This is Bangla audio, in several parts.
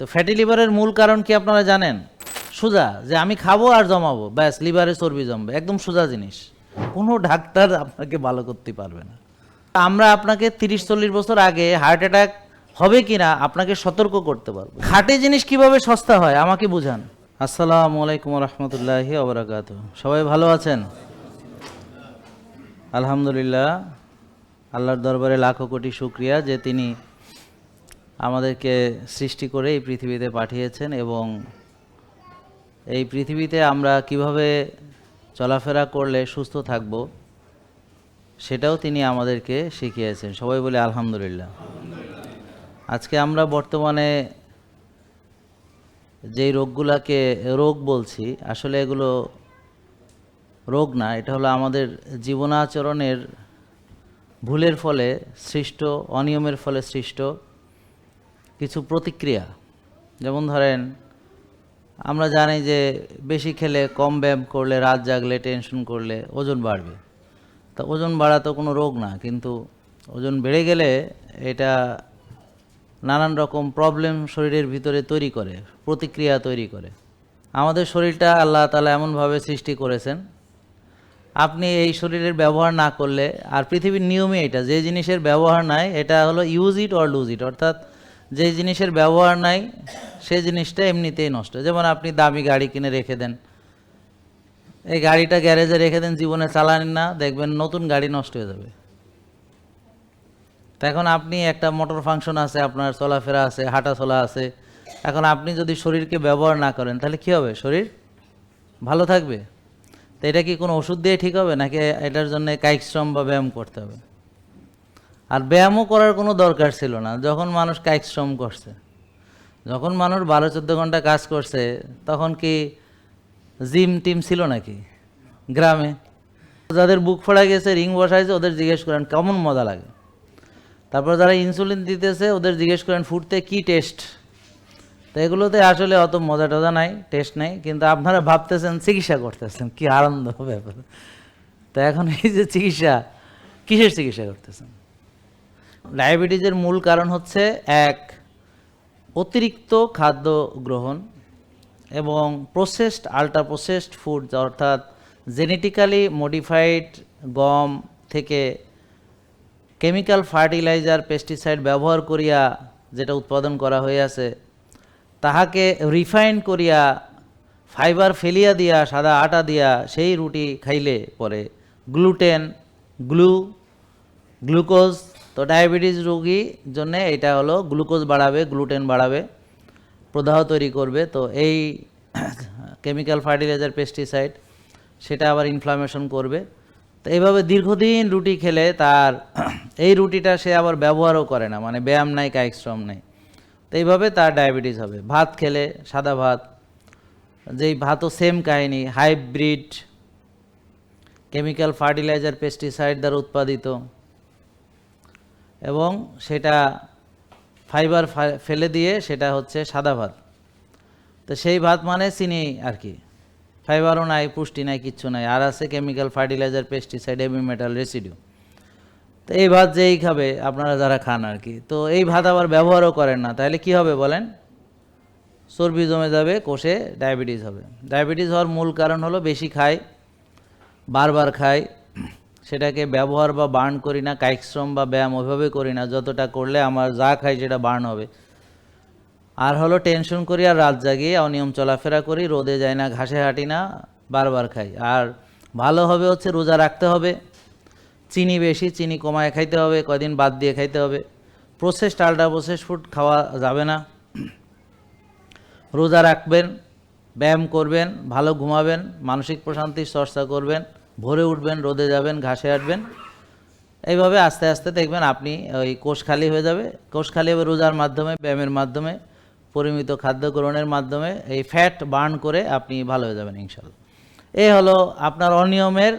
তো ফ্যাটি লিভারের মূল কারণ কি আপনারা জানেন? সোজা, যে আমি খাব আর জমাবো। ব্যাস লিভারে চর্বি জমবে। একদম সোজা জিনিস। কোনো ডাক্তার আপনাকে ভালো করতে পারবে না। আমরা আপনাকে তিরিশ, চল্লিশ বছর আগে হার্ট অ্যাটাক হবে কিনা আপনাকে সতর্ক করতে পারব। খাটে জিনিস কীভাবে সস্তা হয়, আমাকে বুঝান। আসসালামু আলাইকুম রহমতুল্লাহি অবরাকাত সবাই ভালো আছেন? আলহামদুলিল্লাহ। আল্লাহর দরবারে লাখো কোটি শুক্রিয়া যে তিনি আমাদেরকে সৃষ্টি করে এই পৃথিবীতে পাঠিয়েছেন এবং এই পৃথিবীতে আমরা কীভাবে চলাফেরা করলে সুস্থ থাকব, সেটাও তিনি আমাদেরকে শিখিয়েছেন। সবাই বলে আলহামদুলিল্লাহ। আজকে আমরা বর্তমানে যেই রোগগুলাকে রোগ বলছি, আসলে এগুলো রোগ না, এটা হলো আমাদের জীবনাচরণের ভুলের ফলে সৃষ্ট, অনিয়মের ফলে সৃষ্ট কিছু প্রতিক্রিয়া। যেমন ধরেন, আমরা জানি যে বেশি খেলে কম ব্যায়াম করলে, রাত জাগলে টেনশন করলে ওজন বাড়বে। তা ওজন বাড়া তো কোনো রোগ না, কিন্তু ওজন বেড়ে গেলে এটা নানান রকম প্রবলেম শরীরের ভিতরে তৈরি করে, প্রতিক্রিয়া তৈরি করে। আমাদের শরীরটা আল্লাহ তালা এমনভাবে সৃষ্টি করেছেন, আপনি এই শরীরের ব্যবহার না করলে, আর পৃথিবীর নিয়মে এটা, যে জিনিসের ব্যবহার নাই, এটা হলো use it or lose it অর্থাৎ যে জিনিসের ব্যবহার নাই সেই জিনিসটা এমনিতেই নষ্ট। যেমন আপনি দামি গাড়ি কিনে রেখে দেন। এই গাড়িটা গ্যারেজে রেখে দেন, জীবনে চালানেন না, দেখবেন নতুন গাড়ি নষ্ট হয়ে যাবে। এখন আপনি একটা মোটর ফাংশন আছে, আপনার চলাফেরা আছে হাঁটা চলা আছে। এখন আপনি যদি শরীরকে ব্যবহার না করেন, তাহলে কি হবে? শরীর ভালো থাকবে? তো এটা কি কোনো ওষুধ দিয়ে ঠিক হবে? নাকি এটার জন্য কায়িক শ্রম বা ব্যায়াম করতে হবে? আর ব্যায়ামও করার কোনো দরকার ছিল না। যখন মানুষ কায়িক শ্রম করছে, যখন মানুষ বারো চোদ্দ ঘণ্টা কাজ করছে, তখন কি জিম টিম ছিল নাকি? গ্রামে। যাদের বুক ফোড়া গেছে, রিং বসাইছে, ওদের জিজ্ঞেস করেন, কেমন মজা লাগে? তারপর যারা ইনসুলিন দিতেছে, ওদের জিজ্ঞেস করেন, ফুটতে কি টেস্ট তো এগুলোতে আসলে অত মজা টজা নাই টেস্ট নেই, কিন্তু আপনারা ভাবতেছেন, চিকিৎসা করতেছেন, কি আনন্দ ব্যাপার। তো এখন এই যে চিকিৎসা, কিসের চিকিৎসা করতেছেন? ডায়াবেটিসের মূল কারণ হচ্ছে, এক, অতিরিক্ত খাদ্য গ্রহণ এবং প্রসেসড আল্ট্রা প্রসেসড ফুড অর্থাৎ জেনেটিক্যালি মডিফাইড গম থেকে কেমিক্যাল ফার্টিলাইজার পেস্টিসাইড ব্যবহার করিয়া যেটা উৎপাদন করা আছে, তাহাকে রিফাইন করিয়া ফাইবার ফেলিয়া দিয়া, সাদা আটা দিয়া সেই রুটি খাইলে পরে গ্লুটেন গ্লু গ্লুকোজ তো ডায়াবেটিস রোগী জন্য এটা হলো গ্লুকোজ বাড়াবে, গ্লুটেন বাড়াবে, প্রদাহ তৈরি করবে। তো এই কেমিক্যাল ফার্টিলাইজার পেস্টিসাইড, সেটা আবার ইনফ্লামেশন করবে। তো এইভাবে দীর্ঘদিন রুটি খেলে তার এই রুটিটা সে আবার ব্যবহারও করে না মানে ব্যায়াম নাই, কায়িক শ্রম নেই। তো এইভাবে তার ডায়াবেটিস হবে। ভাত খেলে সাদা ভাত, যেই ভাতও সেম কাহিনি হাইব্রিড কেমিক্যাল ফার্টিলাইজার পেস্টিসাইড দ্বারা উৎপাদিত। এবং সেটা ফাইবার ফেলে দিয়ে সেটা হচ্ছে সাদা ভাত। তো সেই ভাত মানে চিনি আর কি। ফাইবারও নাই, পুষ্টি নাই, কিচ্ছু নাই। আর আছে chemical fertiliser pesticide heavy metal residue তো এই ভাত যেই খাবে, আপনারা যারা খান আর কি। তো এই ভাত আবার ব্যবহারও করেন না। তাহলে কি হবে বলেন? চর্বি জমে যাবে, কোষে ডায়াবেটিস হবে। ডায়াবেটিস হওয়ার মূল কারণ হলো বেশি খায়, বারবার খাই সেটাকে ব্যবহার বা বার্ন করি না, কায়িক শ্রম বা ব্যায়াম ওইভাবে করি না, যতটা করলে আমার যা খাই সেটা বার্ন হবে। আর হলো টেনশন করি আর রাত জাগিয়ে অনিয়ম চলাফেরা করি, রোদে যাই না, ঘাসে হাঁটি না, বারবার খাই। আর ভালো হবে হচ্ছে রোজা রাখতে হবে, চিনি বেশি, চিনি কমায় খাইতে হবে কদিন বাদ দিয়ে খাইতে হবে। প্রসেসড, আল্ট্রা প্রসেস ফুড খাওয়া যাবে না। রোজা রাখবেন, ব্যায়াম করবেন, ভালো ঘুমাবেন, মানসিক প্রশান্তির চর্চা করবেন ভোরে উঠবেন, রোদে যাবেন, ঘাসে হাঁটবেন। এইভাবে আস্তে আস্তে দেখবেন আপনি ওই কোষ খালি হয়ে যাবে। কোষ খালি হবে রোজার মাধ্যমে, ব্যায়ামের মাধ্যমে, পরিমিত খাদ্য গ্রহণের মাধ্যমে এই ফ্যাট বার্ন করে আপনি ভালো হয়ে যাবেন ইনশাল্লাহ এই হলো আপনার অনিয়মের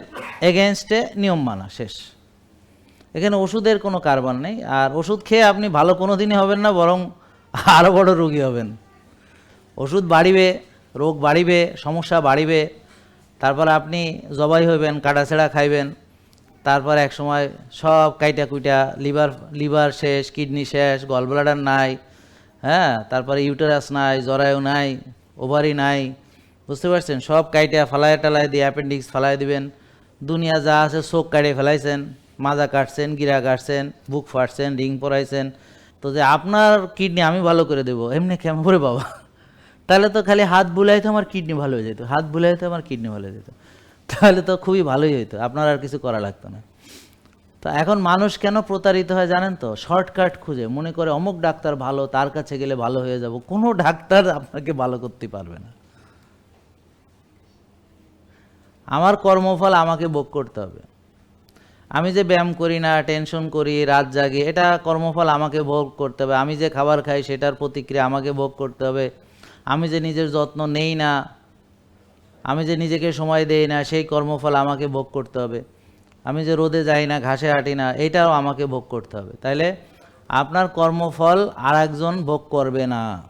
এগেনস্টে নিয়ম মানা, শেষ। এখানে ওষুধের কোনো কারবার নেই। আর ওষুধ খেয়ে আপনি ভালো কোনো দিনই হবেন না, বরং আরও বড় রোগী হবেন। ওষুধ বাড়িবে, রোগ বাড়িবে, সমস্যা বাড়িবে তারপর আপনি জবাই হইবেন কাটাছেড়া খাইবেন, তারপর এক সময় সব কাইটা কুইটা, লিভার লিভার শেষ, কিডনি শেষ, গলব্লাডার নাই হ্যাঁ তারপরে ইউটেরাস নাই, জরায়ু নাই, ওভারি নাই, বুঝতে পারছেন? সব কাইটা ফালায় টালায় দিয়ে অ্যাপেন্ডিক্স ফালায় দিবেন, দুনিয়া যা আছে চোখ কাটে ফেলাইছেন, মাজা কাটছেন, গিরা কাটছেন, বুক ফাটছেন, রিং পরাইছেন, তো যে আপনার কিডনি আমি ভালো করে দেবো, এমনি কেমন করে বাবা? তাহলে তো খালি হাত বুলাইতে আমার কিডনি ভালো হয়ে যেত, হাত বুলাইতে আমার কিডনি ভালো হয়ে যেত। তাহলে তো খুবই ভালোই হইতো, আপনার আর কিছু করা লাগতো না। তো এখন মানুষ কেন প্রতারিত হয় জানেন তো? শর্টকাট খুঁজে, মনে করে অমুক ডাক্তার ভালো, তার কাছে গেলে ভালো হয়ে যাব, কোনো ডাক্তার আপনাকে ভালো করতে পারবে না। আমার কর্মফল আমাকে ভোগ করতে হবে। আমি যে ব্যায়াম করি না টেনশন করি, রাত জাগি, এটা কর্মফল আমাকে ভোগ করতে হবে। আমি যে খাবার খাই, সেটার প্রতিক্রিয়া আমাকে ভোগ করতে হবে। আমি যে নিজের যত্ন নেই না, আমি যে নিজেকে সময় দেই না, সেই কর্মফল আমাকে ভোগ করতে হবে। আমি যে রোদে যাই না, ঘাসে হাঁটি না, এটাও আমাকে ভোগ করতে হবে। তাইলে আপনার কর্মফল আর একজন ভোগ করবে না।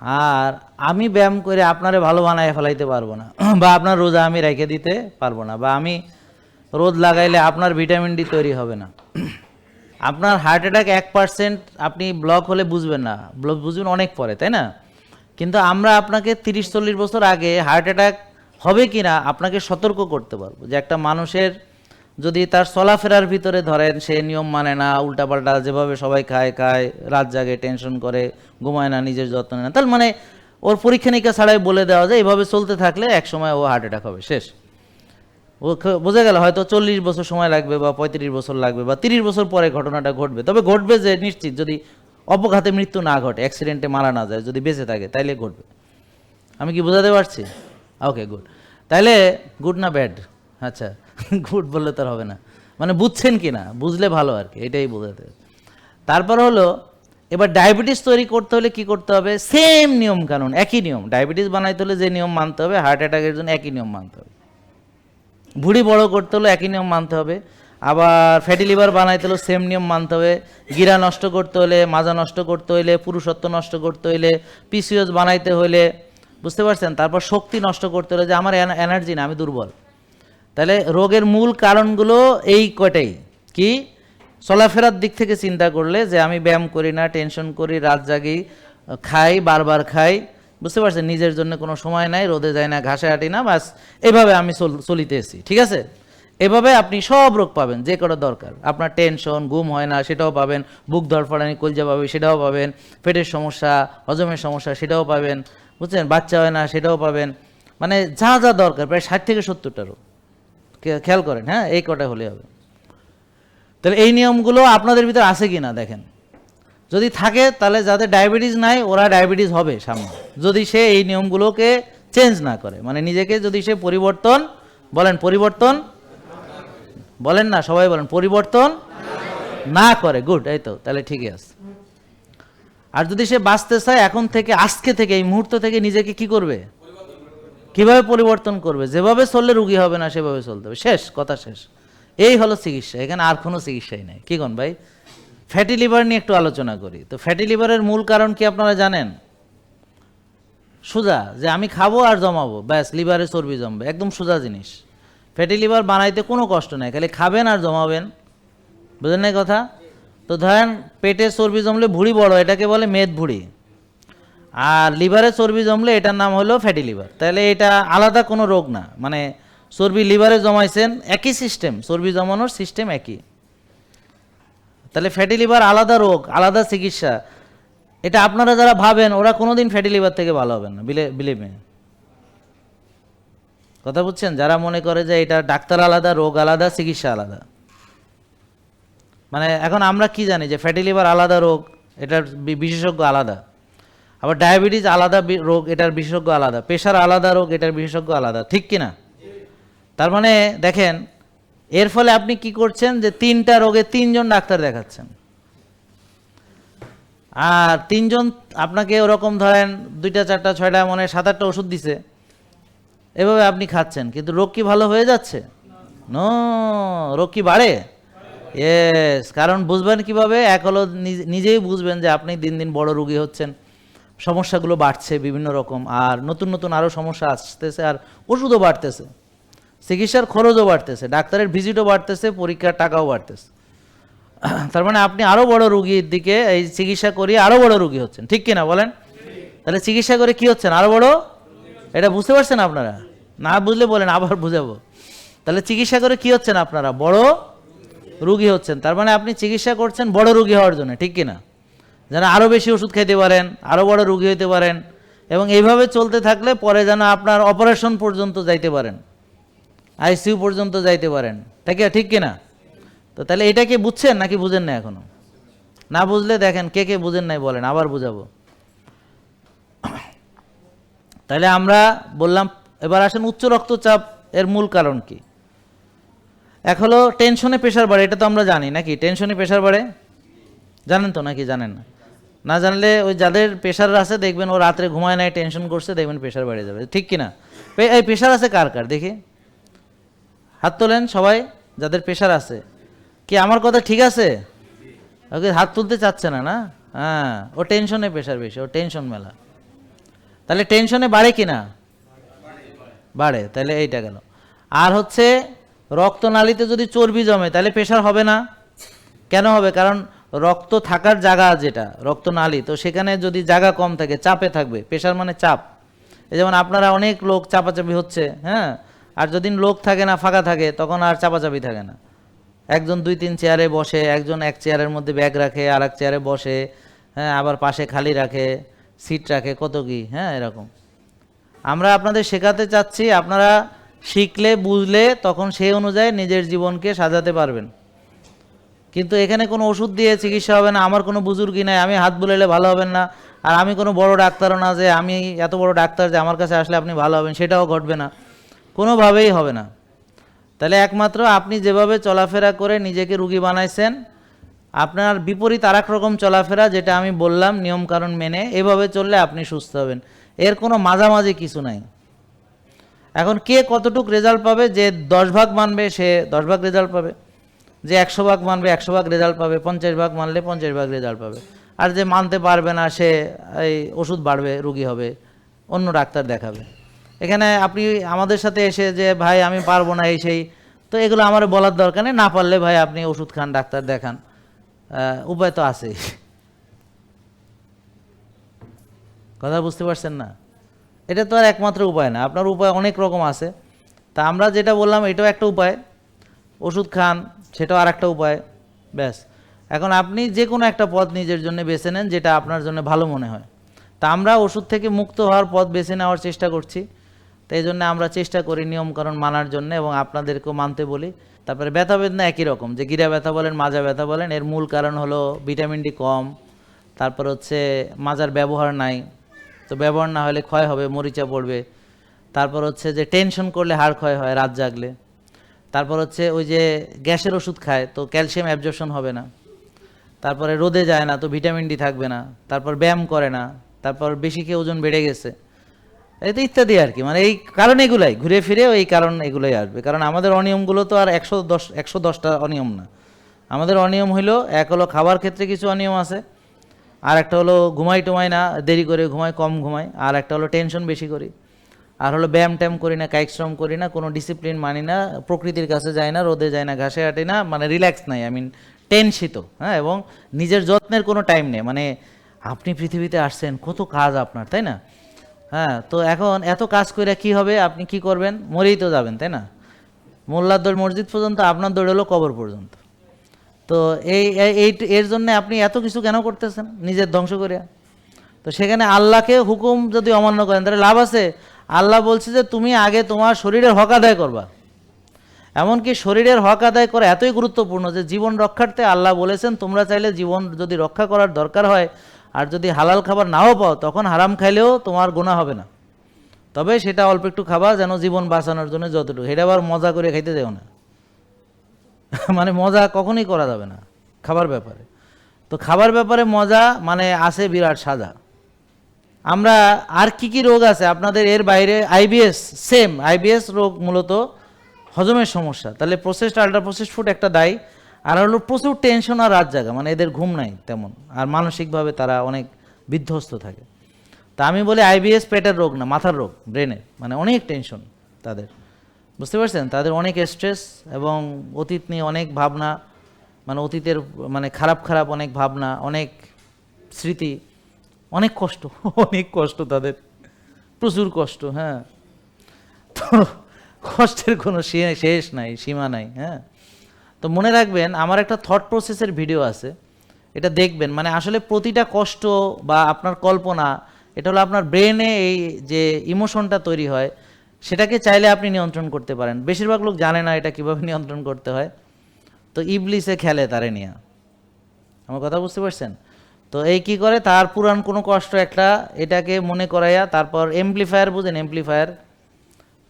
আর আমি ব্যায়াম করে আপনারে ভালো বানায় ফেলাইতে পারব না। বা আপনার রোজা আমি রেখে দিতে পারব না। বা আমি রোদ লাগাইলে আপনার ভিটামিন ডি তৈরি হবে না। আপনার হার্ট অ্যাটাক এক পার্সেন্ট আপনি ব্লক হলে বুঝবেন না। ব্লক বুঝবেন অনেক পরে, তাই না? কিন্তু আমরা আপনাকে তিরিশ, চল্লিশ বছর আগে হার্ট অ্যাটাক হবে কি না আপনাকে সতর্ক করতে পারব যে একটা মানুষের যদি তার চলাফেরার ভিতরে ধরেন সে নিয়ম মানে না, উল্টাপাল্টা যেভাবে সবাই খায় খায়, রাত জাগে টেনশন করে, ঘুমায় না, নিজের যত্ন নেয় না। তার মানে ওর পরীক্ষা নিরীক্ষা ছাড়াই বলে দেওয়া যায়, এভাবে চলতে থাকলে এক সময় ও হার্ট অ্যাটাক হবে, শেষ। ও বোঝা গেল হয়তো চল্লিশ বছর সময় লাগবে বা পঁয়ত্রিশ বছর লাগবে বা তিরিশ বছর পরে ঘটনাটা ঘটবে। তবে ঘটবে যে নিশ্চিত, যদি অপঘাতে মৃত্যু না ঘটে অ্যাক্সিডেন্টে মারা না যায়, যদি বেঁচে থাকে, তাইলে ঘটবে। আমি কি বোঝাতে পারছি? ওকে গুড তাইলে গুড না ব্যাড আচ্ছা গুড বললে তো হবে না। মানে বুঝছেন কি না? বুঝলে ভালো আর কি, এটাই বোঝাতে। তারপর হলো, এবার ডায়াবেটিস তৈরি করতে হলে কি করতে হবে? সেম নিয়ম কানুন, একই নিয়ম। ডায়াবেটিস বানাইতে হলে যে নিয়ম মানতে হবে হার্ট অ্যাটাকের জন্য একই নিয়ম মানতে হবে। ভুঁড়ি বড় করতে হলে একই নিয়ম মানতে হবে। আবার ফ্যাটি লিভার বানাইতে হলে সেম নিয়ম মানতে হবে। গিরা নষ্ট করতে হলে, মাজা নষ্ট করতে হইলে, পুরুষত্ব নষ্ট করতে হইলে, পিসিওস বানাইতে হইলে, বুঝতে পারছেন? তারপর শক্তি নষ্ট করতে হলে যে আমার এনার্জি না, আমি দুর্বল। তাহলে রোগের মূল কারণগুলো এই কটাই কি? চলাফেরার দিক থেকে চিন্তা করলে যে আমি ব্যায়াম করি না টেনশন করি, রাত জাগি, খাই, বারবার খাই, বুঝতে পারছেন? নিজের জন্য কোনো সময় নাই, রোদে যায় না, ঘাসে হাঁটি না বাস এভাবে আমি চল- চলিতেছি, ঠিক আছে? এভাবে আপনি সব রোগ পাবেন, যে কটা দরকার। আপনার টেনশন ঘুম হয় না, সেটাও পাবেন। বুক ধরফড়ানি কলজা পাবে সেটাও পাবেন। পেটের সমস্যা, হজমের সমস্যা, সেটাও পাবেন। বুঝছেন? বাচ্চা হয় না, সেটাও পাবেন। মানে যা যা দরকার, প্রায় ষাট থেকে সত্তরটা রোগ। খেয়াল করেন হ্যাঁ? এই কটা হলে হবে। তাহলে এই নিয়মগুলো আপনাদের ভিতর আছে কি না দেখেন। যদি থাকে, তাহলে যাদের ডায়াবেটিস নাই, ওরা ডায়াবেটিস হবে সামনে। যদি সে এই নিয়মগুলোকে চেঞ্জ না করে মানে নিজেকে যদি সে পরিবর্তন, বলেন পরিবর্তন বলেন না, সবাই বলেন, পরিবর্তন না করে। গুড এই তো, তাহলে ঠিকই আছে। আর যদি সে বাঁচতে চায়, এখন থেকে, আজকে থেকে, এই মুহূর্ত থেকে নিজেকে কি করবে? কীভাবে পরিবর্তন করবে? যেভাবে চললে রুগী হবে না, সেভাবে চলতে হবে। শেষ, কথা শেষ। এই হলো চিকিৎসা, এখানে আর কোনো চিকিৎসাই নাই। কি কোন ভাই? ফ্যাটি লিভার নিয়ে একটু আলোচনা করি। তো ফ্যাটি লিভারের মূল কারণ কি আপনারা জানেন? সোজা, যে আমি খাব আর জমাবো, ব্যাস লিভারে চর্বি জমবে, একদম সোজা জিনিস। ফ্যাটি লিভার বানাইতে কোনো কষ্ট নাই, খালি খাবেন আর জমাবেন। বুঝলেন না কথা? তো ধরেন পেটে চর্বি জমলে ভুঁড়ি বড়, এটাকে বলে মেদ ভুঁড়ি। আর লিভারে চর্বি জমলে এটার নাম হলো ফ্যাটি লিভার। তাহলে এটা আলাদা কোনো রোগ না মানে চর্বি লিভারে জমাইছেন একই সিস্টেম, চর্বি জমানোর সিস্টেম একই। তাহলে ফ্যাটি লিভার আলাদা রোগ, আলাদা চিকিৎসা। এটা আপনারা যারা ভাবেন, ওরা কোনোদিন ফ্যাটি লিভার থেকে ভালো হবেন না, বিলে বিলিভে কথা বুঝছেন? যারা মনে করে যে এটা ডাক্তার আলাদা, রোগ আলাদা, চিকিৎসা আলাদা। মানে এখন আমরা কি জানি যে ফ্যাটি লিভার আলাদা রোগ, এটার বিশেষজ্ঞ আলাদা। আবার ডায়াবেটিস আলাদা রোগ, এটার বিশেষজ্ঞ আলাদা। প্রেশার আলাদা রোগ, এটার বিশেষজ্ঞ আলাদা। ঠিক কি না? তার মানে দেখেন, এর ফলে আপনি কি করছেন যে তিনটা রোগে তিনজন ডাক্তার দেখাচ্ছেন। আর তিনজন আপনাকে ওরকম ধরেন দুইটা, চারটা, ছয়টা মনে সাত, আটটা ওষুধ দিছে। এভাবে আপনি খাচ্ছেন, কিন্তু রোগ কি ভালো হয়ে যাচ্ছে? নো রোগ কি বাড়ে? ইয়েস কারণ বুঝবেন কীভাবে? এক হলো নিজেই বুঝবেন যে আপনি দিন দিন বড় রুগী হচ্ছেন, সমস্যাগুলো বাড়ছে বিভিন্ন রকম, আর নতুন নতুন আরও সমস্যা আসতেছে, আর ওষুধও বাড়তেছে, চিকিৎসার খরচও বাড়তেছে, ডাক্তারের ভিজিটও বাড়তেছে, পরীক্ষার টাকাও বাড়তেছে। তার মানে আপনি আরও বড় রুগীর দিকে এই চিকিৎসা করিয়ে আরও বড় রুগী হচ্ছেন, ঠিক কিনা বলেন? তাহলে চিকিৎসা করে কি হচ্ছেন? আরও বড় এটা বুঝতে পারছেন আপনারা? না বুঝলে বলেন, আবার বুঝাবো। তাহলে চিকিৎসা করে কি হচ্ছেন আপনারা? বড় রুগী হচ্ছেন। তার মানে আপনি চিকিৎসা করছেন বড় রুগী হওয়ার জন্য, ঠিক কিনা? যেন আরও বেশি ওষুধ খেতে পারেন আরও বড় রুগী হতে পারেন, এবং এইভাবে চলতে থাকলে পরে যেন আপনার অপারেশন পর্যন্ত যাইতে পারেন, আইসিইউ পর্যন্ত যাইতে পারেন। তাই ঠিক কিনা? তো তাহলে এটা কি বুঝছেন নাকি বুঝেন না এখনও? না বুঝলে দেখেন কে কে বুঝেন নাই বলেন, আবার বুঝাবো। তাহলে আমরা বললাম, এবার আসেন উচ্চ রক্তচাপ এর মূল কারণ কি? এক হলো টেনশনে প্রেশার বাড়ে, এটা তো আমরা জানি, নাকি? টেনশনে প্রেশার বাড়ে? জানেন তো নাকি জানেন না? না জানলে ওই যাদের প্রেশার আছে দেখবেন ও রাত্রে ঘুমায় নাই টেনশন করছে, দেখবেন প্রেশার বেড়ে যাবে। ঠিক কি না এই প্রেশার আছে কার কার? দেখি। হাত তোলেন সবাই, যাদের প্রেশার আছে। কি আমার কথা ঠিক আছে? ওকে হাত তুলতে চাচ্ছে না না? হ্যাঁ ও টেনশনে প্রেশার বেশি, ও টেনশন মেলা। তাহলে টেনশনে বাড়ে কি না বাড়ে, তাহলে এইটা গেল। আর হচ্ছে, রক্তনালীতে যদি চর্বি জমে, তাহলে প্রেশার হবে না? কেন হবে? কারণ রক্ত থাকার জায়গা যেটা রক্তনালী। তো সেখানে যদি জায়গা কম থাকে, চাপে থাকবে। প্রেশার মানে চাপ। যেমন আপনারা অনেক লোক চাপাচাপি হচ্ছে হ্যাঁ? আর যদি লোক থাকে না, ফাঁকা থাকে, তখন আর চাপাচাপি থাকে না। একজন দুই তিন চেয়ারে বসে, একজন এক চেয়ারের মধ্যে ব্যাগ রাখে আর এক চেয়ারে বসে হ্যাঁ? আবার পাশে খালি রাখে। সিট রাখে, কত কি? হ্যাঁ এরকম। আমরা আপনাদের শেখাতে চাচ্ছি, আপনারা শিখলে, বুঝলে, তখন সেই অনুযায়ী নিজের জীবনকে সাজাতে পারবেন। কিন্তু এখানে কোনো ওষুধ দিয়ে চিকিৎসা হবে না, আমার কোনো বুজুর্গি নাই, আমি হাত বুলাইলে ভালো হবেন না, আর আমি কোনো বড় ডাক্তারও না যে আমি এত বড় ডাক্তার যে আমার কাছে আসলে আপনি ভালো হবেন, সেটাও ঘটবে না। কোনোভাবেই হবে না। তাহলে একমাত্র আপনি যেভাবে চলাফেরা করে নিজেকে রুগী বানাইছেন আপনার বিপরীত আর রকম চলাফেরা যেটা আমি বললাম, নিয়মকানুন মেনে এভাবে চললে আপনি সুস্থ হবেন। এর কোনো মাঝামাঝি কিছু নাই। এখন কে কতটুক রেজাল্ট পাবে? যে দশ ভাগ মানবে, সে দশ ভাগ রেজাল্ট পাবে। যে একশো ভাগ মানবে, একশো ভাগ রেজাল্ট পাবে। পঞ্চাশ ভাগ মানলে পঞ্চাশ ভাগ রেজাল্ট পাবে। আর যে মানতে পারবে না, সে এই ওষুধ বাড়বে, রুগী হবে, অন্য ডাক্তার দেখাবে। এখানে আপনি আমাদের সাথে এসে যে, ভাই, আমি পারব না এই সেই, তো এগুলো আমার বলার দরকার নেই। না পারলে ভাই, আপনি ওষুধ খান, ডাক্তার দেখান। উপায় তো আছে। কথা বুঝতে পারছেন না? এটা তো আর একমাত্র উপায় না। আপনার উপায় অনেক রকম আছে। তা আমরা যেটা বললাম, এটাও একটা উপায়। ওষুধ খান, সেটাও আর একটা উপায়। ব্যাস। এখন আপনি যে কোনো একটা পথ নিজের জন্য বেছে নেন, যেটা আপনার জন্য ভালো মনে হয়। তা আমরা ওষুধ থেকে মুক্ত হওয়ার পথ বেছে নেওয়ার চেষ্টা করছি। তো এই জন্য আমরা চেষ্টা করি নিয়মকানুন মানার জন্য এবং আপনাদেরকেও মানতে বলি। তারপরে ব্যথা বেদনা একই রকম, যে গিরা ব্যথা বলেন, মাজা ব্যথা বলেন, এর মূল কারণ হলো ভিটামিন ডি কম, তারপর হচ্ছে মাজার ব্যবহার নাই, তো ব্যবহার না হলে ক্ষয় হবে, মরিচা পড়বে, তারপর হচ্ছে যে টেনশন করলে হাড় ক্ষয় হয়, রাত জাগলে, তারপর হচ্ছে ওই যে গ্যাসের ওষুধ খায়, তো ক্যালসিয়াম অ্যাবজর্পশন হবে না, তারপরে রোদে যায় না, তো ভিটামিন ডি থাকবে না, তারপর ব্যায়াম করে না, তারপর বেশি খেয়ে ওজন বেড়ে গেছে তো ইত্যাদি আর কি মানে এই কারণ এগুলাই, ঘুরে ফিরে এই কারণ এগুলাই আসবে। কারণ আমাদের অনিয়মগুলো তো আর একশো দশ, একশো দশটা অনিয়ম না। আমাদের অনিয়ম হইল, এক হলো খাবার ক্ষেত্রে কিছু অনিয়ম আছে, আর একটা হলো ঘুমাই টুমাই না, দেরি করে ঘুমাই, কম ঘুমাই, আর একটা হলো টেনশন বেশি করি। আর হলো ব্যায়াম ট্যাম করি না, কায়িক শ্রম করি না, কোনো ডিসিপ্লিন মানি না, প্রকৃতির কাছে যাই না, রোদে যায় না, ঘাসে হাঁটি না মানে রিল্যাক্স নাই আই মিন টেনশিত হ্যাঁ এবং নিজের যত্নের কোনো টাইম নেই। মানে আপনি পৃথিবীতে আসছেন, কত কাজ আপনার, তাই না? হ্যাঁ তো এখন এত কাজ করে কি হবে? আপনি কি করবেন? মরেই তো যাবেন, তাই না? মোল্লার দৌড় মসজিদ পর্যন্ত, আপনার দৌড় হলো কবর পর্যন্ত। তো এই, এই- এর জন্য আপনি এত কিছু কেন করতেছেন? নিজের ধ্বংস করে তো সেখানে আল্লাহকে হুকুম যদি অমান্য করেন, তাহলে লাভ আছে? আল্লাহ বলছে যে, তুমি আগে তোমার শরীরের হক আদায় করবা। এমনকি শরীরের হক আদায় করা এতই গুরুত্বপূর্ণ যে, জীবন রক্ষার্থে আল্লাহ বলেছেন, তোমরা চাইলে জীবন যদি রক্ষা করার দরকার হয় আর যদি হালাল খাবার নাও পাও, তখন হারাম খাইলেও তোমার গোনা হবে না। তবে সেটা অল্প একটু খাবা যেন জীবন বাঁচানোর জন্য যতটুকু। এটা আবার মজা করে খাইতে দেও না। মানে মজা কখনোই করা যাবে না খাবার ব্যাপারে। তো খাবার ব্যাপারে মজা মানে আছে বিরাট সাজা। আমরা আর কি কি রোগ আছে? আপনাদের এর বাইরে আইবিএস সেম আইবিএস রোগ মূলত হজমের সমস্যা। তাহলে প্রসেসড আল্ট্রা প্রসেসড ফুড একটা দায়ী। আর হলো প্রচুর টেনশন আর রাত জাগা মানে এদের ঘুম নাই তেমন। আর মানসিকভাবে তারা অনেক বিধ্বস্ত থাকে। তা আমি বলি আইবিএস পেটের রোগ না, মাথার রোগ ব্রেনের মানে অনেক টেনশন তাদের। বুঝতে পারছেন? তাদের অনেক স্ট্রেস এবং অতীত নিয়ে অনেক ভাবনা মানে অতীতের মানে খারাপ খারাপ অনেক ভাবনা, অনেক স্মৃতি, অনেক কষ্ট অনেক কষ্ট তাদের। প্রচুর কষ্ট হ্যাঁ। তো কষ্টের কোনো শেষ নাই, সীমা নাই হ্যাঁ। তো মনে রাখবেন, আমার একটা থট প্রসেসের ভিডিও আছে। এটা দেখবেন মানে আসলে প্রতিটা কষ্ট বা আপনার কল্পনা, এটা হলো আপনার ব্রেনে এই যে ইমোশনটা তৈরি হয়, সেটাকে চাইলে আপনি নিয়ন্ত্রণ করতে পারেন। বেশিরভাগ লোক জানে না এটা কীভাবে নিয়ন্ত্রণ করতে হয়। তো ইবলিসে খেলে তারে নিয়ে। আমার কথা বুঝতে পারছেন? তো এই কি করে? তার পুরান কোনো কষ্ট একটা এটাকে মনে করাইয়া, তারপর এমপ্লিফায়ার বুঝেন এমপ্লিফায়ার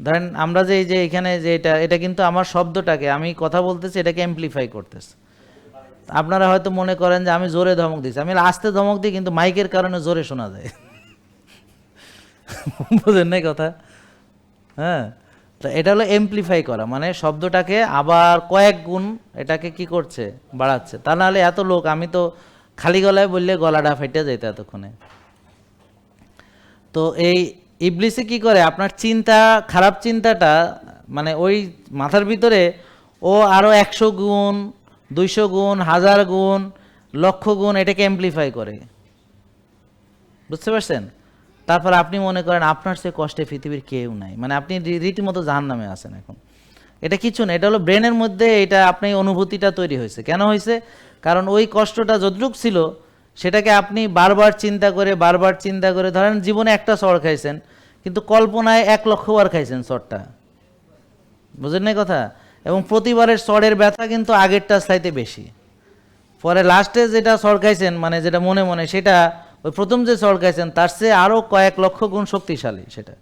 ধরেন আমরা যে এই যে এখানে যে এটা এটা কিন্তু আমার শব্দটাকে, আমি কথা বলতেছি, এটাকে এমপ্লিফাই করতেছে। আপনারা হয়তো মনে করেন যে আমি জোরে ধমক দিচ্ছি আমি আস্তে ধমক দিই, কিন্তু মাইকের কারণে জোরে শোনা যায়। বুঝেন নাই কথা? হ্যাঁ? তো এটা হলো এমপ্লিফাই করা মানে শব্দটাকে আবার কয়েক গুণ এটাকে কি করছে, বাড়াচ্ছে। তা নাহলে এত লোক, আমি তো খালি গলায় বললে গলাটা ফেটে যেত এতক্ষণে। তো এই ইবলিসে কি করে? আপনার চিন্তা, খারাপ চিন্তাটা মানে ওই মাথার ভিতরে ও আরও একশো গুণ, দুইশো গুণ, হাজার গুণ, লক্ষ গুণ এটাকে এমপ্লিফাই করে। বুঝতে পারছেন? তারপর আপনি মনে করেন আপনার সে কষ্টে পৃথিবীর কেউ নাই। মানে আপনি রীতিমতো জাহান নামে আছেন এখন। এটা কিছু না, এটা হলো ব্রেনের মধ্যে এটা আপনি অনুভূতিটা তৈরি হয়েছে। কেন হয়েছে? কারণ ওই কষ্টটা যতটুক ছিল সেটাকে আপনি বারবার চিন্তা করে, বারবার চিন্তা করে, ধরেন জীবনে একটা চড় খাইছেন, কিন্তু কল্পনায় এক লক্ষ বার খাইছেন চড়টা বুঝলেন না কথা? এবং প্রতিবারের চড়ের ব্যথা কিন্তু আগেরটা চাইতে বেশি। পরে লাস্টে যেটা সরকাইছেন মানে যেটা মনে মনে, সেটা ওই প্রথম যে সরকাইছেন তার চেয়ে আরও কয়েক লক্ষ গুণ শক্তিশালী সেটা।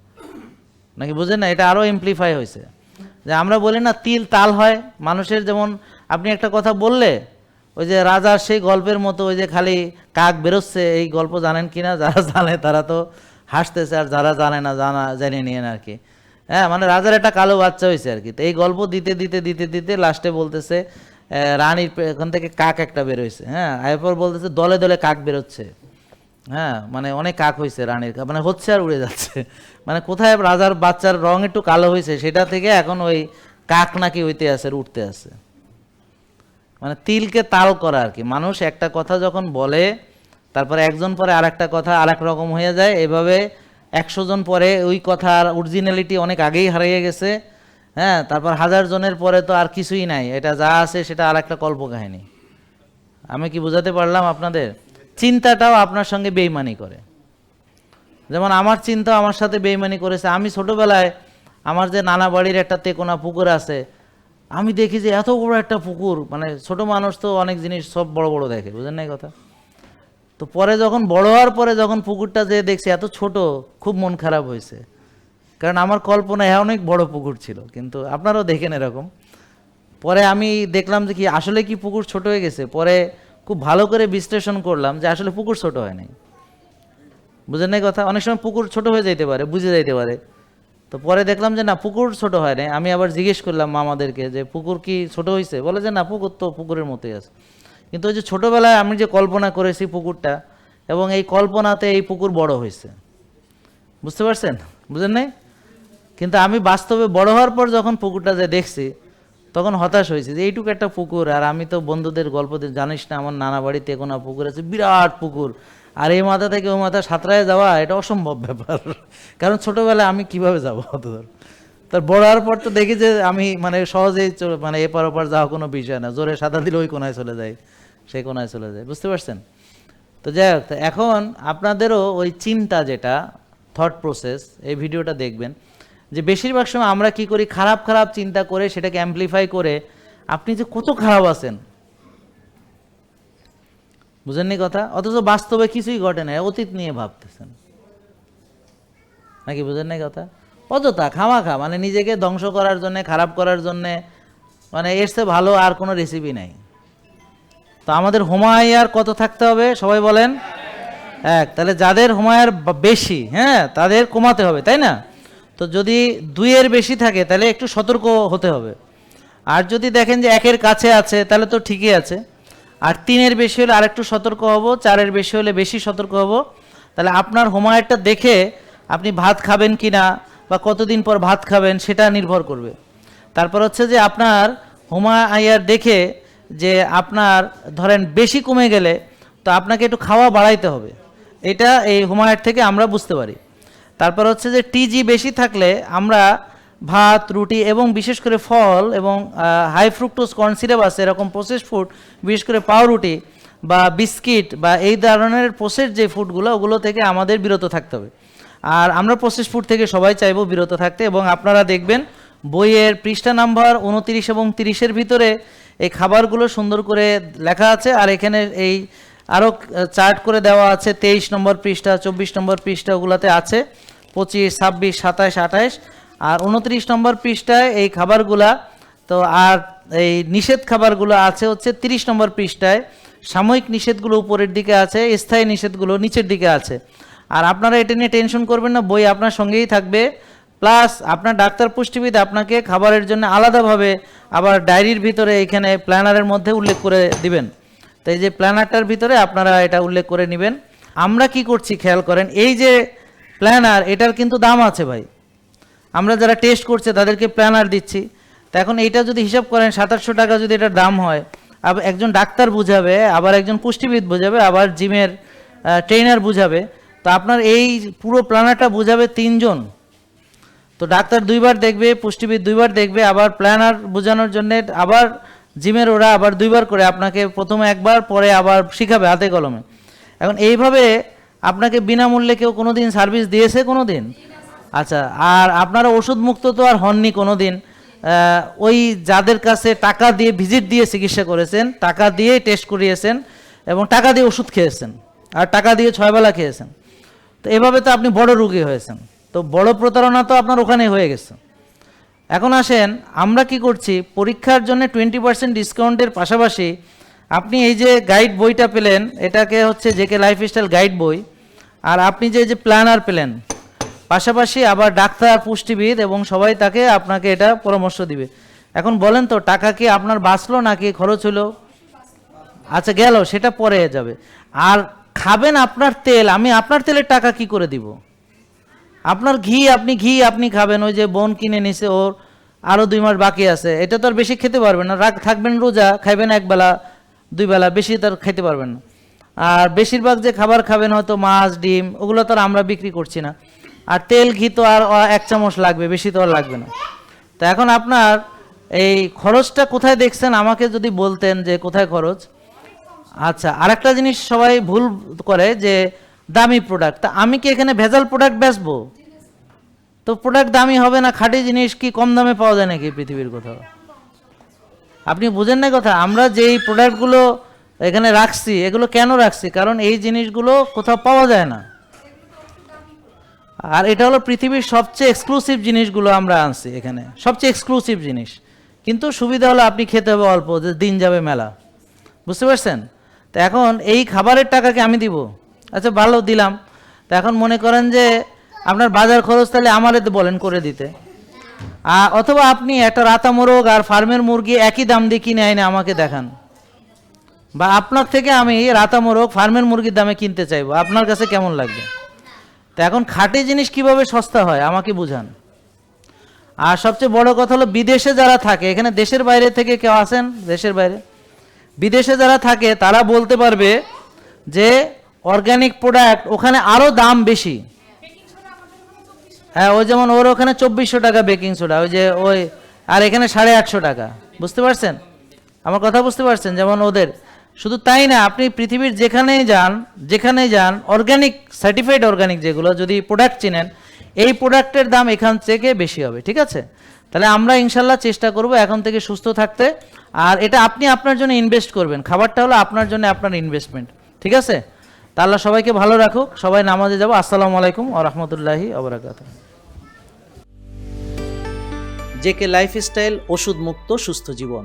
নাকি বুঝেন না এটা আরও এমপ্লিফাই হয়েছে যে আমরা বলি না, তিল তাল হয়। মানুষের যেমন, আপনি একটা কথা বললে ওই যে রাজার সেই গল্পের মতো ওই যে খালি কাক বেরোচ্ছে, এই গল্প জানেন কি না যারা জানে তারা তো হাসতেছে, আর যারা জানে না জানা, জেনে নিয়েন আর কি। হ্যাঁ মানে রাজার একটা কালো বাচ্চা হয়েছে আর কি। তো এই গল্প দিতে দিতে দিতে দিতে লাস্টে বলতেছে রানীর এখান থেকে কাক একটা বেরোইছে হ্যাঁ? এরপর বলতেছে, দলে দলে কাক বেরোচ্ছে। হ্যাঁ মানে অনেক কাক হয়েছে রানীর মানে হচ্ছে আর উড়ে যাচ্ছে। মানে কোথায় রাজার বাচ্চার রং একটু কালো হয়েছে সেটা থেকে এখন ওই কাক নাকি হইতে আছে উঠতে আছে। মানে তিলকে তাল করা আর কি। মানুষ একটা কথা যখন বলে, তারপরে একজন পরে আর একটা কথা আর এক রকম হয়ে যায়। এভাবে একশো জন পরে ওই কথার অরিজিনালিটি অনেক আগেই হারিয়ে গেছে। হ্যাঁ তারপর হাজার জনের পরে তো আর কিছুই নাই। এটা যা আছে সেটা আর একটা কল্পকাহিনী। আমি কি বোঝাতে পারলাম আপনাদের? চিন্তাটাও আপনার সঙ্গে বেইমানি করে। যেমন আমার চিন্তা আমার সাথে বেইমানি করেছে। আমি ছোটবেলায় আমার যে নানা বাড়ির একটা তেকোনা পুকুর আছে আমি দেখি যে এত বড় একটা পুকুর মানে ছোট মানুষ তো অনেক জিনিস সব বড় বড় দেখে, বুঝেন না কথা? তো পরে যখন বড় হওয়ার পরে যখন পুকুরটা যে দেখছি, এত ছোট, খুব মন খারাপ হয়েছে। কারণ আমার কল্পনায় অনেক বড় পুকুর ছিল, কিন্তু আপনারাও দেখেন এরকম। পরে আমি দেখলাম যে কি, আসলে কি পুকুর ছোট হয়ে গেছে? পরে খুব ভালো করে বিশ্লেষণ করলাম যে আসলে পুকুর ছোট হয় নাই। বুঝেন না কথা? অনেক সময় পুকুর ছোট হয়ে যাইতে পারে, বুঝে যাইতে পারে। তো পরে দেখলাম যে না, পুকুর ছোট হয় নাই। আমি আবার জিজ্ঞেস করলাম মামাদেরকে যে, পুকুর কি ছোট হয়েছে বলে যে, না, পুকুর তো পুকুরের মতোই আছে। কিন্তু ওই যে ছোটবেলায় আমি যে কল্পনা করেছি পুকুরটা, এবং এই কল্পনাতে এই পুকুর বড় হয়েছে বুঝতে পারছেন? বুঝেন নাই? কিন্তু আমি বাস্তবে বড় হওয়ার পর যখন পুকুরটা যে দেখছি, তখন হতাশ হয়েছে যে, এইটুকু একটা পুকুর, আর আমি তো বন্ধুদের গল্প জানিস না, আমার নানা বাড়িতে কোনো পুকুর আছে, বিরাট পুকুর। আর এই মাথা থেকে ওই মাথা সাঁতরায় যাওয়া, এটা অসম্ভব ব্যাপার। কারণ ছোটোবেলায় আমি কীভাবে যাব? দূর তার বড় হওয়ার পর তো দেখি যে আমি মানে সহজেই মানে এপার ওপার যাওয়া কোনো বিষয় না। জোরে সাঁতার দিলে ওই কোনায় চলে যায়, সেই কোনায় চলে যায়। বুঝতে পারছেন? তো যাই হোক এখন আপনাদেরও ওই চিন্তা যেটা থট প্রসেস এই ভিডিওটা দেখবেন যে বেশিরভাগ সময় আমরা কি করি? খারাপ খারাপ চিন্তা করে সেটাকে অ্যাম্পলিফাই করে আপনি যে কত খারাপ আছেন বুঝেননি কথা? অথচ বাস্তবে কিছুই ঘটে না অতীত নিয়ে ভাবতেছেন। নাকি বুঝেন নাই কথা? অযথা, খামাখা মানে নিজেকে ধ্বংস করার জন্যে, খারাপ করার জন্যে মানে চেয়ে ভালো আর কোনো রেসিপি নাই। তো আমাদের হোমায়ার কত থাকতে হবে? সবাই বলেন। এক। তাহলে যাদের হোমায়ার বেশি হ্যাঁ তাদের কমাতে হবে, তাই না? তো যদি দুইয়ের বেশি থাকে, তাহলে একটু সতর্ক হতে হবে। আর যদি দেখেন যে একের কাছে আছে, তাহলে তো ঠিকই আছে। আর তিনের বেশি হলে আরেকটু সতর্ক হব, চারের বেশি হলে বেশি সতর্ক হব। তাহলে আপনার হোমায়ারটা দেখে আপনি ভাত খাবেন কি না বা কতদিন পর ভাত খাবেন সেটা নির্ভর করবে। তারপর হচ্ছে যে আপনার হোমা আয়ার দেখে যে আপনার ধরেন বেশি কমে গেলে তো আপনাকে একটু খাওয়া বাড়াইতে হবে। এটা এই হুমায়ুর থেকে আমরা বুঝতে পারি। তারপর হচ্ছে যে টিজি বেশি থাকলে আমরা ভাত, রুটি এবং বিশেষ করে ফল এবং হাই ফ্রুক্টোজ কর্ন সিরাপ আছে, এরকম প্রসেস ফুড বিশেষ করে পাউরুটি বা বিস্কিট বা এই ধরনের প্রসেস যে ফুডগুলো ওগুলো থেকে আমাদের বিরত থাকতে হবে। আর আমরা প্রসেস ফুড থেকে সবাই চাইব বিরত থাকতে এবং আপনারা দেখবেন বইয়ের পৃষ্ঠা নাম্বার উনতিরিশ এবং তিরিশের ভিতরে এই খাবারগুলো সুন্দর করে লেখা আছে, আর এখানে এই আরও চার্ট করে দেওয়া আছে, তেইশ নম্বর পৃষ্ঠা, চব্বিশ নম্বর পৃষ্ঠা ওগুলোতে আছে, পঁচিশ, ছাব্বিশ, সাতাশ, আঠাশ আর উনত্রিশ নম্বর পৃষ্ঠায় এই খাবারগুলা, তো আর এই নিষেধ খাবারগুলো আছে হচ্ছে তিরিশ নম্বর পৃষ্ঠায়, সাময়িক নিষেধগুলো উপরের দিকে আছে, স্থায়ী নিষেধগুলো নিচের দিকে আছে। আর আপনারা এটা নিয়ে টেনশন করবেন না, বই আপনার সঙ্গেই থাকবে। প্লাস আপনার ডাক্তার পুষ্টিবিদ আপনাকে খাবারের জন্য আলাদাভাবে আবার ডায়েরির ভিতরে এখানে প্ল্যানারের মধ্যে উল্লেখ করে দিবেন। তো এই যে প্ল্যানারটার ভিতরে আপনারা এটা উল্লেখ করে নেবেন। আমরা কি করছি, খেয়াল করেন, এই যে প্ল্যানার, এটার কিন্তু দাম আছে ভাই। আমরা যারা টেস্ট করছে, তাদেরকে প্ল্যানার দিচ্ছি। তো এখন এইটা যদি হিসাব করেন, সাতাশশো টাকা যদি এটার দাম হয়, আবার একজন ডাক্তার বুঝাবে, আবার একজন পুষ্টিবিদ বুঝাবে, আবার জিমের ট্রেনার বুঝাবে, তো আপনার এই পুরো প্ল্যানারটা বুঝাবে তিনজন। তো ডাক্তার দুইবার দেখবে, পুষ্টিবিদ দুইবার দেখবে, আবার প্ল্যানার বোঝানোর জন্য আবার জিমের ওরা আবার দুইবার করে আপনাকে প্রথমে একবার, পরে আবার শিখাবে হাতে কলমে। এখন এইভাবে আপনাকে বিনামূল্যে কেউ কোনো দিন সার্ভিস দিয়েছে কোনো দিন আচ্ছা আর আপনারা ওষুধ মুক্ত তো আর হননি কোনো দিন ওই যাদের কাছে টাকা দিয়ে ভিজিট দিয়ে চিকিৎসা করেছেন, টাকা দিয়ে টেস্ট করিয়েছেন এবং টাকা দিয়ে ওষুধ খেয়েছেন, আর টাকা দিয়ে ছয়বেলা খেয়েছেন। তো এভাবে তো আপনি বড় রুগী হয়েছেন। তো বড় প্রতারণা তো আপনার ওখানেই হয়ে গেছে। এখন আসেন, আমরা কি করছি? পরীক্ষার জন্য টোয়েন্টি পার্সেন্ট ডিসকাউন্টের পাশাপাশি আপনি এই যে গাইড বইটা পেলেন, এটাকে হচ্ছে জেকে লাইফস্টাইল গাইড বই, আর আপনি যে যে প্ল্যানার পেলেন পাশাপাশি আবার ডাক্তার, পুষ্টিবিদ এবং সবাই তাকে আপনাকে এটা পরামর্শ দিবে। এখন বলেন তো, টাকা কি আপনার বাঁচলো নাকি খরচ হলো? আচ্ছা গেল, সেটা পরে যাবে। আর খাবেন আপনার তেল, আমি আপনার তেলের টাকা কি করে দিব? আপনার ঘি, আপনি ঘি, আপনি খাবেন, ওই যে বোন কিনে নিছে ওর আরও দুই মাস বাকি আছে। এটা তো আর বেশি খেতে পারবেন না। রাগ, থাকবেন রোজা, খাইবেন একবেলা দুই বেলা, বেশি তার খেতে পারবেন না। আর বেশিরভাগ যে খাবার খাবেন হয়তো মাছ, ডিম, ওগুলো তো আমরা বিক্রি করছি না। আর তেল, ঘি তো আর এক চামচ লাগবে, বেশি তো আর লাগবে না। তো এখন আপনার এই খরচটা কোথায় দেখছেন? আমাকে যদি বলতেন যে কোথায় খরচ। আচ্ছা আরেকটা জিনিস সবাই ভুল করে যে দামি প্রোডাক্ট তা আমি কি এখানে ভেজাল প্রোডাক্ট বেচবো? তো প্রোডাক্ট দামি হবে না, খাঁটি জিনিস কি কম দামে পাওয়া যায় নাকি পৃথিবীর কোথাও? আপনি বুঝেন না কথা? আমরা যেই প্রোডাক্টগুলো এখানে রাখছি, এগুলো কেন রাখছি? কারণ এই জিনিসগুলো কোথাও পাওয়া যায় না। আর এটা হলো পৃথিবীর সবচেয়ে এক্সক্লুসিভ জিনিসগুলো আমরা আনছি এখানে। সবচেয়ে এক্সক্লুসিভ জিনিস। কিন্তু সুবিধা হলো আপনি খেতে হবে অল্প, যে দিন যাবে মেলা। বুঝতে পারছেন? তো এখন এই খাবারের টাকাকে আমি দিব। আচ্ছা ভালো, দিলাম। তো এখন মনে করেন যে আপনার বাজার খরচ তাহলে আমারে বলেন করে দিতে। অথবা আপনি একটা রাতা মোরগ আর ফার্মের মুরগি একই দাম দিয়ে কিনে আইনে আমাকে দেখান। বা আপনার থেকে আমি রাতা মোরগ ফার্মের মুরগির দামে কিনতে চাইব। আপনার কাছে কেমন লাগবে? তো এখন খাঁটি জিনিস কীভাবে সস্তা হয়? আমাকে বুঝান। আর সবচেয়ে বড় কথা হলো, বিদেশে যারা থাকে, এখানে দেশের বাইরে থেকে কেউ আসেন? দেশের বাইরে? বিদেশে যারা থাকে, তারা বলতে পারবে যে অর্গানিক প্রোডাক্ট ওখানে আরও দাম বেশি। হ্যাঁ ওই যেমন ওর ওখানে চব্বিশশো টাকা বেকিং সোডা ওই যে ওই, আর এখানে সাড়ে আটশো টাকা। বুঝতে পারছেন? আমার কথা বুঝতে পারছেন? যেমন ওদের। শুধু তাই না, আপনি পৃথিবীর যেখানেই যান যেখানেই যান অর্গানিক সার্টিফাইড অর্গানিক যেগুলো, যদি প্রোডাক্ট চিনেন, এই প্রোডাক্টের দাম এখান থেকে বেশি হবে, ঠিক আছে? তাহলে আমরা ইনশাল্লাহ চেষ্টা করব এখন থেকে সুস্থ থাকতে। আর এটা আপনি আপনার জন্য ইনভেস্ট করবেন, খাবারটা হলো আপনার জন্য আপনার ইনভেস্টমেন্ট ঠিক আছে? তা আল্লাহ সবাইকে ভালো রাখুক, সবাই নামাজে যাব। আসসালামু আলাইকুম ও রহমতুল্লাহি আবরাকাত জেকে লাইফস্টাইল ওষুধ মুক্ত সুস্থ জীবন।